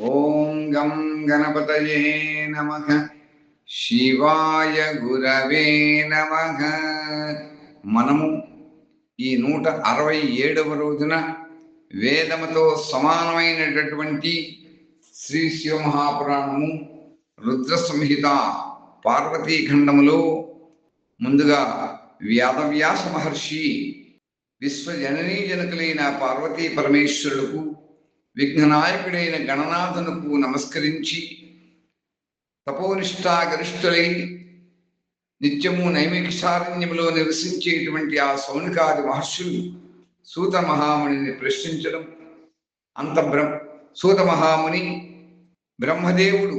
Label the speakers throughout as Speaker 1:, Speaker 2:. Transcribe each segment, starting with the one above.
Speaker 1: ఓం గం గణపతయే నమ. శివాయ గురవే నమ. మనము ఈ నూట అరవై ఏడవ రోజున వేదముతో సమానమైనటువంటి శ్రీ శివమహాపురాణము రుద్ర సంహిత పార్వతీఖండములో ముందుగా వ్యాదవ్యాస మహర్షి విశ్వజననీ జనకులైన పార్వతీ పరమేశ్వరులకు విఘ్ననాయకుడైన గణనాథునకు నమస్కరించి తపోనిష్టా గరిష్ఠులై నిత్యము నైమిక్షారణ్యములో నివసించేటువంటి ఆ సౌనికాది మహర్షులు సూత మహామునిని ప్రశ్నించడం అంత బ్రహ్మ సూత మహాముని బ్రహ్మదేవుడు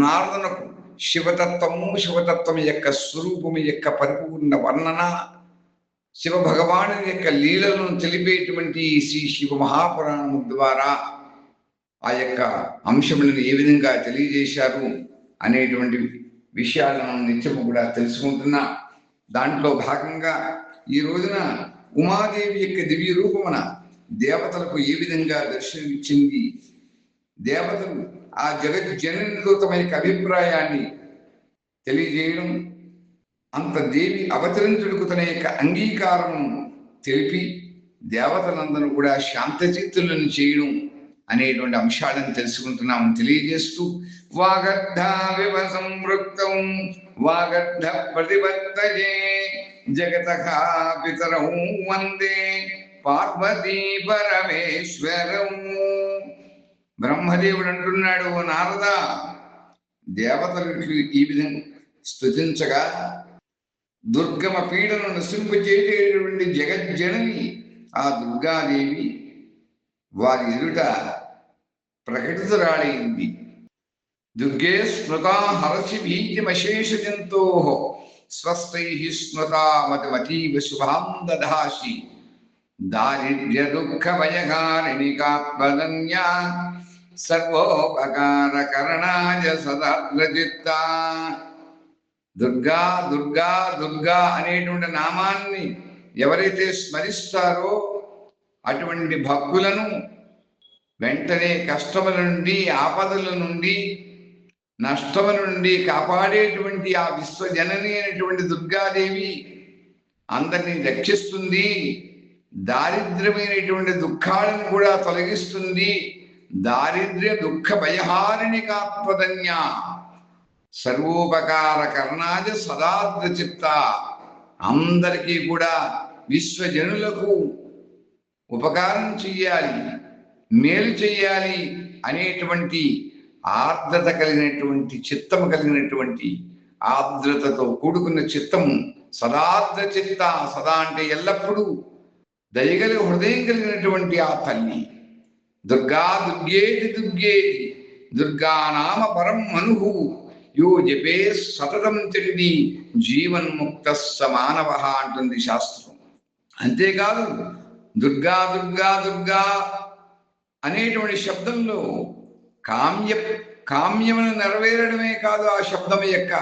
Speaker 1: నారదునకు శివతత్వము శివతత్వం యొక్క స్వరూపము యొక్క పరిపూర్ణ వర్ణన శివ భగవాను యొక్క లీలలను తెలిపేటువంటి శ్రీ శివ మహాపురాణం ద్వారా ఆ యొక్క అంశములను ఏ విధంగా తెలియజేశారు అనేటువంటి విషయాలను నిత్యము కూడా తెలుసుకుంటున్నా. దాంట్లో భాగంగా ఈ రోజున ఉమాదేవి యొక్క దివ్య రూపమున దేవతలకు ఏ విధంగా దర్శనమిచ్చింది? దేవతలు ఆ జగజ్జననితో తమ యొక్క అభిప్రాయాన్ని తెలియజేయడం అంత దేవి అవతరించుడుకు తన యొక్క అంగీకారం తెలిపి దేవతలందరూ కూడా శాంతచిత్తులను చేయడం అనేటువంటి అంశాలను తెలుసుకుంటున్నాం తెలియజేస్తూ వాగర్ధ వివ సంవృక్తం వాగర్ధ ప్రతిపత్తజే జగత పితరం వందే పార్వతీ పరమేశ్వరం. బ్రహ్మదేవుడు అంటున్నాడు "ఓ నారదా దేవతలకు ఈ విధంగా స్తుతించగా దుర్గమ పీడను నశింపజేసేటువంటి జగజ్జనని ఆ దుర్గాదేవి వారి ఎదుట ప్రకటితురాడైంది దుర్గే స్మృతా హరసి భీతిమశేష జంతో స్వస్థై స్మృతామతమతీవ శుభాం దధాసి దారిద్ర్య దుఃఖ భయకారిణి కాత్మదన్యా సర్వోపకార కరణాయ దుర్గా దుర్గా దుర్గా అనేటువంటి నామాన్ని ఎవరైతే స్మరిస్తారో అటువంటి భక్తులను వెంటనే కష్టముల నుండి ఆపదల నుండి నష్టముల నుండి కాపాడేటువంటి ఆ విశ్వజనని అయినటువంటి దుర్గాదేవి అందరినీ రక్షిస్తుంది. దారిద్ర్యమైనటువంటి దుఃఖాలను కూడా తొలగిస్తుంది. దారిద్ర్య దుఃఖ భయహారిణి కాత్మధన్య సర్వోపకార కర్ణాది సదాద్ర చిత్త అందరికీ కూడా విశ్వజనులకు ఉపకారం చెయ్యాలి మేలు చెయ్యాలి అనేటువంటి ఆర్ద్రత కలిగినటువంటి చిత్తము కలిగినటువంటి ఆర్ద్రతతో కూడుకున్న చిత్తము సదార్ద్ర చిత్త సదా అంటే ఎల్లప్పుడూ దయగలి హృదయం కలిగినటువంటి ఆ తల్లి. దుర్గా దుర్గేటి దుర్గేటి దుర్గానామ పరం మనుహు యో జపే సతతం తిరిగి జీవన్ముక్త సమానవ అంటుంది శాస్త్రం. అంతేకాదు దుర్గా దుర్గా దుర్గా అనేటువంటి శబ్దంలో కామ్య కామ్యమును నెరవేరడమే కాదు ఆ శబ్దం యొక్క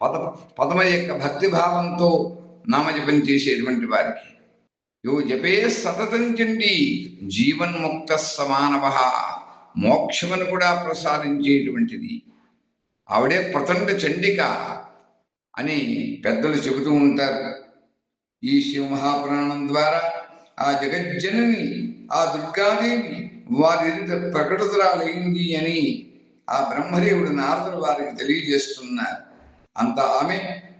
Speaker 1: పద పదమ యొక్క భక్తిభావంతో నామజపం చేసేటువంటి వారికి. యో జపే సతతం చండి జీవన్ముక్త సమానవ మోక్షమును కూడా ప్రసాదించేటువంటిది. ఆవిడే ప్రచండ చండిక అని పెద్దలు చెబుతూ ఉంటారు. ఈ శివ మహాపురాణం ద్వారా ఆ జగజ్జనని ఆ దుర్గాదేవి వారి ప్రకటితురాలైంది అని ఆ బ్రహ్మదేవుడు నారదుడు వారికి తెలియజేస్తున్నారు. అంత ఆమె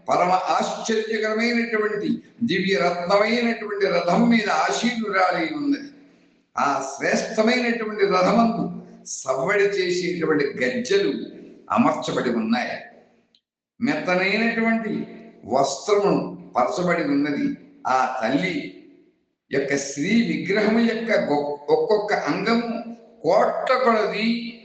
Speaker 1: పరమ ఆశ్చర్యకరమైనటువంటి దివ్య రత్నమైనటువంటి రథం మీద ఆశీనురాలై ఉన్నది. ఆ శ్రేష్టమైనటువంటి రథమందు సవ్వడి చేసేటువంటి గజ్జలు అమర్చబడి ఉన్నాయి. మెత్తనైనటువంటి వస్త్రము పరచబడి ఉన్నది. ఆ తల్లి యొక్క స్త్రీ విగ్రహము యొక్క ఒక్కొక్క అంగము కోట్ల కొలది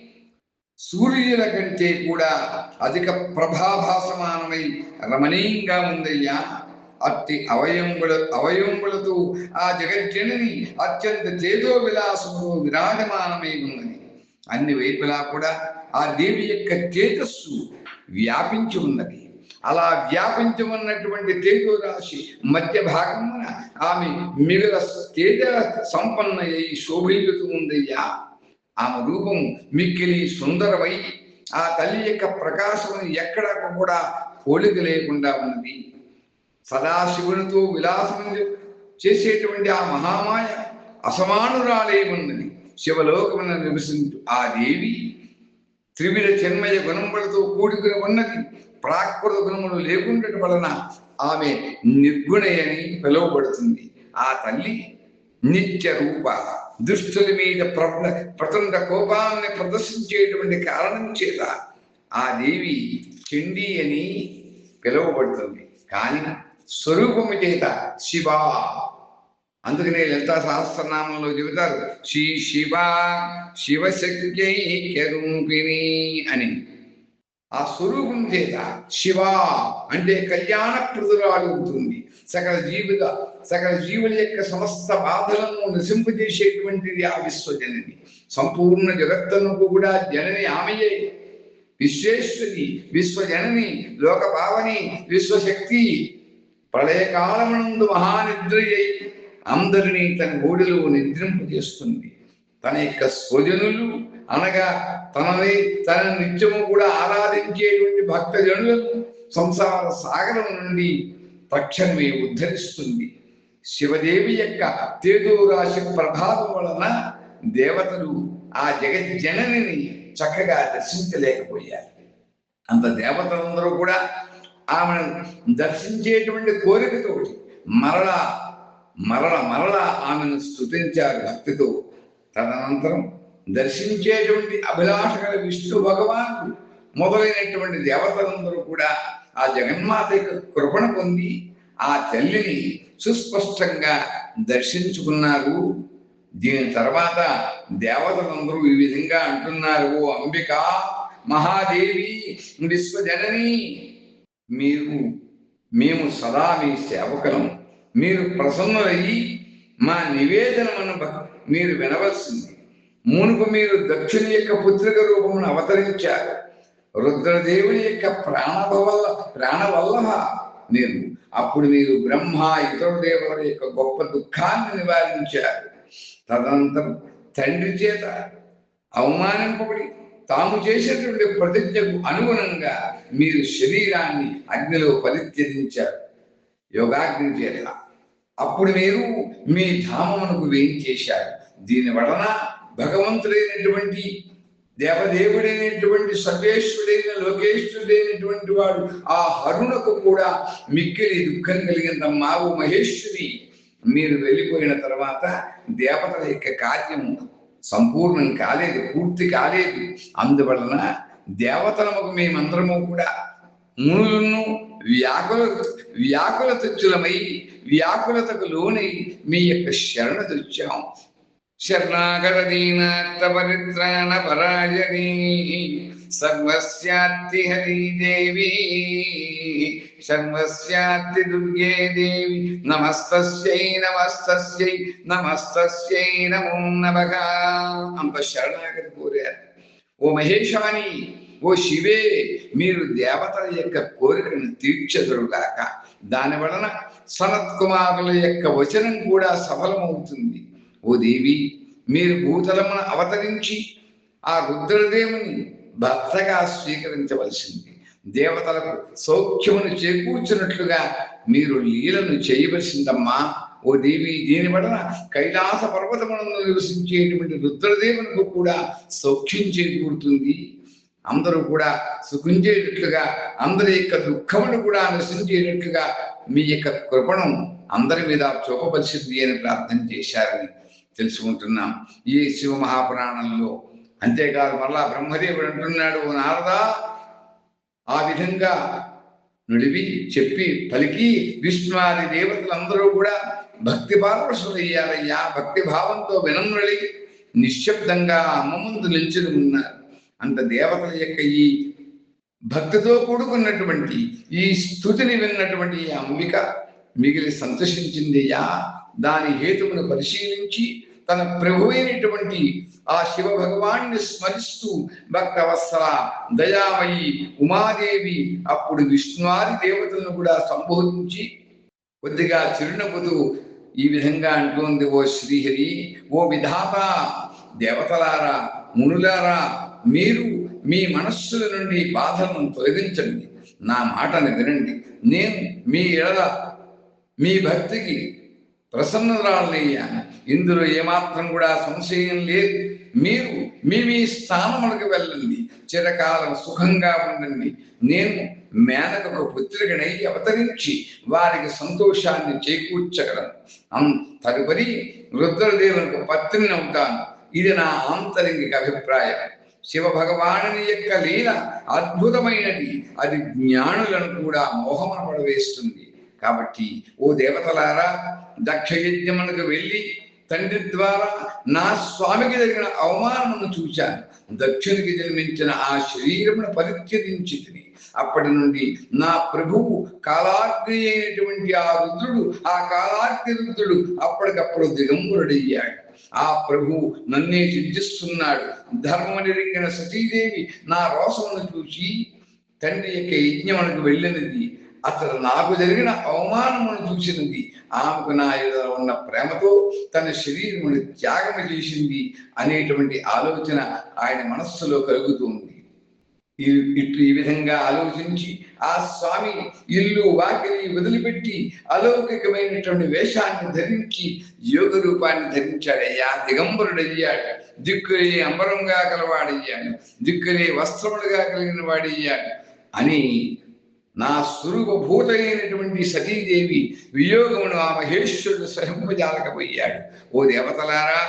Speaker 1: సూర్యుల కంటే కూడా అధిక ప్రభాభాసమానమై రమణీయంగా ఉందయ్యా. అట్టి అవయంబుల అవయంబులతో ఆ జగజ్జనని అత్యంత తేజో విలాసములో విరాజమానమై ఉన్నది. అన్ని వైపులా కూడా ఆ దేవి యొక్క తేజస్సు వ్యాపించి ఉన్నది. అలా వ్యాపించి ఉన్నటువంటి తేజో రాశి మధ్య భాగమున ఆమె మిగుల తేజ సంపన్న అయి శోభిల్లుతూ ఉందయ్యా. ఆమె రూపం మిక్కిలి సుందరమై ఆ తల్లి యొక్క ప్రకాశం ఎక్కడ కూడా పోలిక లేకుండా ఉన్నది. సదాశివునితో విలాసం చేసేటువంటి ఆ మహామాయ అసమానురాలే ఉన్నది. శివలోకమున నివసించు ఆ దేవి త్రివిధ చిన్మయ గుణములతో కూడుకుని ఉన్నది. ప్రాకృత గుణములు లేకుండట వలన ఆమె నిర్గుణయని పిలువబడుతుంది. ఆ తల్లి నిత్య రూప దుష్టుల మీద ప్రపంచ ప్రచండ కోపాన్ని ప్రదర్శించేటువంటి కారణం చేత ఆ దేవి చండీ అని పిలువబడుతుంది. కానీ స్వరూపము చేత శివ అందుకనే లలితా సహస్రనామంలో చెబుతారు శ్రీ శివ శివశక్తిని అని. ఆ స్వరూపం చేత శివ అంటే కళ్యాణ ప్రదురాలు ఉంటుంది. సకల జీవిత సకల జీవుల యొక్క సమస్త బాధలను నశింపజేసేటువంటిది ఆ విశ్వజనని. సంపూర్ణ జగత్తునకు కూడా జనని ఆమెయే. విశ్వేశ్వరి విశ్వజనని లోక భావని విశ్వశక్తి ప్రళయకాలమునందు మహానిద్రయ్యి అందరినీ తన ఓడిలో నిద్రింపజేస్తుంది. తన యొక్క స్వజనులు అనగా తనని తన నిత్యము కూడా ఆరాధించేటువంటి భక్తజనులను సంసార సాగరం నుండి తక్షణమే ఉద్ధరిస్తుంది. శివదేవి యొక్క తేజో రాశి ప్రభావం వలన దేవతలు ఆ జగజ్జననిని చక్కగా దర్శించలేకపోయారు. అంత దేవతలందరూ కూడా ఆమెను దర్శించేటువంటి కోరికతోటి మరల మరల మరల ఆమెను స్తుతించారు భక్తితో. తదనంతరం దర్శించేటువంటి అభిలాష గల విష్ణు భగవానుడు మొదలైనటువంటి దేవతలందరూ కూడా ఆ జగన్మాత యొక్క కృపణ పొంది ఆ తల్లిని సుస్పష్టంగా దర్శించుకున్నారు. దీని తర్వాత దేవతలందరూ ఈ విధంగా అంటున్నారు ఓ అంబిక మహాదేవి విశ్వజనని మీరు మేము సదా మీ సేవకులం. మీరు ప్రసన్నులయ్యి మా నివేదనను మీరు వినవలసింది. మునుపు మీరు దక్షుని యొక్క పుత్రిక రూపమును అవతరించారు. రుద్రదేవుని యొక్క ప్రాణవల్ల ప్రాణవల్లభ మీరు. అప్పుడు మీరు బ్రహ్మ ఇతర దేవుల యొక్క గొప్ప దుఃఖాన్ని నివారించారు. తదనంతరం తండ్రి చేత అవమానింపబడి తాము చేసేటువంటి ప్రతిజ్ఞకు అనుగుణంగా మీరు శరీరాన్ని అగ్నిలో పరిత్యజించారు. యోగాగ్ని చేత. అప్పుడు మీరు మీ ధామమునకు వేయించేశారు దీని వలన భగవంతుడైనటువంటి దేవదేవుడైనటువంటి సర్వేశ్వరుడైన లోకేశ్వరుడైనటువంటి వాడు ఆ హరుణకు కూడా మిక్కిలి దుఃఖం కలిగిన ఓ మహేశ్వరి. మీరు వెళ్ళిపోయిన తర్వాత దేవతల యొక్క కార్యము సంపూర్ణం కాలేదు పూర్తి కాలేదు. అందువలన దేవతలముకు మేమందరము కూడా మునులను వ్యాకుల వ్యాకుల తచ్చులమై వ్యాకులతకు లోనై మీ యొక్క శరణ తెచ్చాం శరణాగరదీనాత్త పరిత్రాణ పరాయణీ సర్వస్యాత్తి హరిదేవి సర్వస్యాత్తి దుర్గే దేవి నమస్తస్యై నమస్తస్యై నమస్తస్యై నమో నమః. అంత శరణాగతి కోరారు. ఓ మహేశాని ఓ శివే మీరు దేవతల యొక్క కోరికను తీర్చెదరుగాక. దాని వలన సనత్ కుమారుల యొక్క వచనం కూడా సఫలమవుతుంది. ఓ దేవి మీరు భూతలమును అవతరించి ఆ రుద్రదేవుని భర్తగా స్వీకరించవలసింది. దేవతలకు సౌఖ్యమును చేకూర్చినట్లుగా మీరు లీలను చేయవలసిందమ్మా. ఓ దేవి దీని వలన కైలాస పర్వతములను నివసించేటువంటి రుద్రదేవునికి కూడా సౌఖ్యం చేకూరుతుంది. అందరూ కూడా సుఖించేటట్లుగా అందరి యొక్క దుఃఖమును కూడా నశించేటట్లుగా మీ యొక్క కృపణం అందరి మీద చూపపరిచింది అని ప్రార్థన చేశారని తెలుసుకుంటున్నాం. ఈ శివ మహాపురాణంలో అంతేకాదు మరలా బ్రహ్మదేవుడు అంటున్నాడు "ఓ నారదా ఆ విధంగా నుడివి చెప్పి పలికి విష్ణువాది దేవతలందరూ కూడా భక్తి పారవశులయ్యారయ్యా భక్తి భావంతో వినమ్రలి నిశ్శబ్దంగా అమ్మ ముందు నిలిచి ఉన్నారు. అంత దేవతల యొక్క ఈ భక్తితో కూడుకున్నటువంటి ఈ స్థుతిని విన్నటువంటి ఈ అంబిక మిగిలి సంతోషించిందియా దాని హేతువును పరిశీలించి తన ప్రభువైనటువంటి ఆ శివ భగవాన్ని స్మరిస్తూ భక్తవత్సల దయామయి ఉమాదేవి అప్పుడు విష్ణువాది దేవతలను కూడా సంబోధించి కొద్దిగా చిరునవ్వుతూ ఈ విధంగా అంటోంది ఓ శ్రీహరి ఓ విధాత దేవతలారా మునులారా మీరు మీ మనస్సుల నుండి బాధలను తొలగించండి. నా మాటను వినండి. నేను మీ ఎడల మీ భక్తికి ప్రసన్నరాలయ్యాను. ఇందులో ఏమాత్రం కూడా సంశయం లేదు. మీరు మీ మీ స్థానములకు వెళ్ళండి. చిరకాలం సుఖంగా ఉండండి. నేను మేనకకు పుత్రికనై అవతరించి వారికి సంతోషాన్ని చేకూర్చగలను. అం తదుపరి రుద్రదేవునికి పత్రిని అవుతాను. ఇది నా ఆంతరింగిక అభిప్రాయం. శివ భగవానుని యొక్క లీల అద్భుతమైనది. అది జ్ఞానులను కూడా మోహమున పడవేస్తుంది. కాబట్టి ఓ దేవతలారా దక్ష యజ్ఞమునకు వెళ్ళి తండ్రి ద్వారా నా స్వామికి జరిగిన అవమానమును చూశాను దక్షునికి జన్మించిన ఆ శరీరమును పరిత్యజించి తిని అప్పటి నుండి నా ప్రభువు కాలాగ్ని అయినటువంటి ఆ రుద్రుడు ఆ కాలాగ్ని రుద్రుడు అప్పటికప్పుడు దిగంబరుడయ్యాడు. ఆ ప్రభు నన్నే చింతిస్తున్నాడు ధర్మము సతీదేవి నా రోసమును చూసి తండ్రి యొక్క యజ్ఞమునకు వెళ్ళినది. అతడు నాకు జరిగిన అవమానమును చూసినది. ఆమెకు నా ఎదుర ఉన్న ప్రేమతో తన శరీరమును త్యాగం చేసింది అనేటువంటి ఆలోచన ఆయన మనస్సులో కలుగుతుంది. ఇట్లు ఈ విధంగా ఆలోచించి ఆ స్వామి ఇల్లు వాకిలి వదిలిపెట్టి అలౌకికమైనటువంటి వేషాన్ని ధరించి యోగ రూపాన్ని ధరించాడయ్యా దిగంబరుడయ్యాడు దిక్కులే అంబరంగా కలవాడయ్యాడు దిక్కులే వస్త్రములుగా కలిగిన వాడయ్యాడు అని నా స్వరూపభూతమైనటువంటి సతీదేవి వియోగమును ఆ మహేశ్వరుడు స్వయంపజాలకపోయాడు ఓ దేవతలారా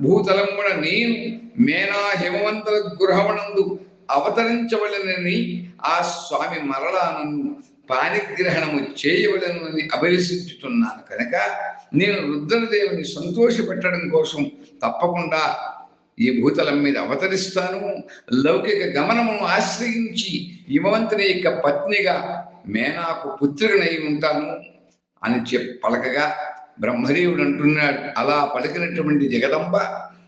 Speaker 1: భూతలమున నేను మేనా హిమవంతుల గృహమునందు అవతరించవలనని ఆ స్వామి మరలా నన్ను పానిగ్రహణము చేయవలనని అభిలషించుతున్నాను కనుక నేను రుద్రదేవుని సంతోషపెట్టడం కోసం తప్పకుండా ఈ భూతలం మీద అవతరిస్తాను. లౌకిక గమనమును ఆశ్రయించి హిమవంతుని యొక్క పత్నిగా మేనాకు పుత్రుడనై ఉంటాను అని చెప్ పలకగా బ్రహ్మదేవుడు అంటున్నాడు. అలా పలికినటువంటి జగదంబ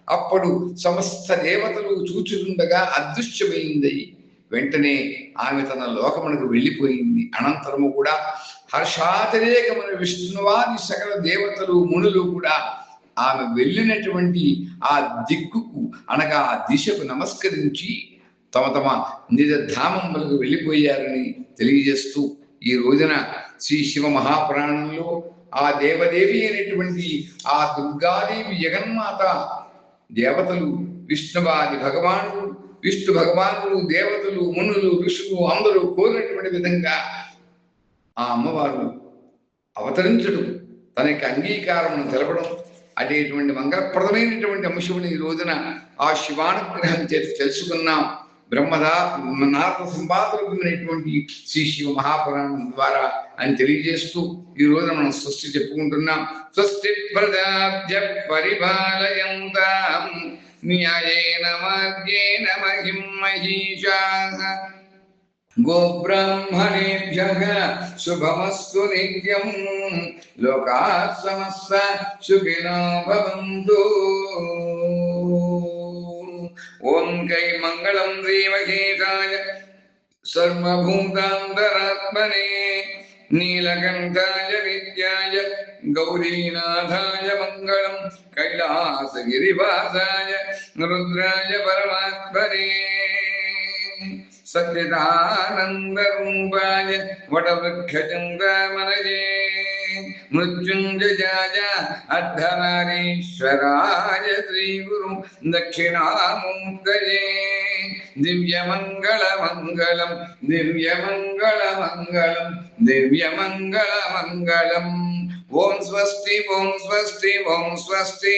Speaker 1: అప్పుడు సమస్త దేవతలు చూచుతుండగా అదృశ్యమైంది. వెంటనే ఆమె తన లోకమునకు వెళ్ళిపోయింది. అనంతరము కూడా హర్షాతిరేకమైన విష్ణువాది సకల దేవతలు మునులు కూడా ఆమె వెళ్ళినటువంటి ఆ దిక్కుకు అనగా ఆ దిశకు నమస్కరించి తమ తమ నిజ ధామములకు వెళ్ళిపోయారని తెలియజేస్తూ ఈ రోజున శ్రీ శివ మహాపురాణంలో ఆ దేవదేవి అయినటువంటి ఆ దుర్గాదేవి జగన్మాత దేవతలు విష్ణువాది భగవానుడు విష్ణు భగవానుడు దేవతలు మునులు ఋషులు అందరూ కోరినటువంటి విధంగా ఆ అమ్మవారు అవతరించడం తనకి అంగీకారం తెలపడం అదేటువంటి మంగళప్రదమైనటువంటి అంశముని ఈ రోజున ఆ శివానుగ్రహం చేసి తెలుసుకున్నాం. బ్రహ్మదా నారద సంపాదకులైనటువంటి శ్రీ శివ మహాపురాణం ద్వారా అని తెలియజేస్తూ ఈ రోజున మనం స్వస్తి చెప్పుకుంటున్నాం. స్వస్తి ప్రజాభ్య పరిపాలయంతాం. న్యాయేన మార్గేణ మహిం మహిషాః గోబ్రాహ్మణేభ్యः శుభమస్తు నిత్యం. లోకాः సమస్త సుఖినో భవంతు. ஓம் கை மங்களம் ஸ்ரீமகேஷாய சர்வபூதாந்தராத்மனே. நீலகண்டாய வித்யாய. கௌரீநாதாய மங்களம் கைலாசகிரிவாசாய. ருத்ராய பரமாத்மனே. சச்சிதானந்த ரூபாய. வடவக்கஜந்தாமனஜே మృత్యుంజయాయ అర్ధనారీశ్వరాయ శ్రీగురు దక్షిణామూర్తయే దివ్యమంగళమంగళం దివ్యమంగళమంగళం దివ్యమంగళమంగళం ఓం స్వస్తి ఓం స్వస్తి ఓం స్వస్తి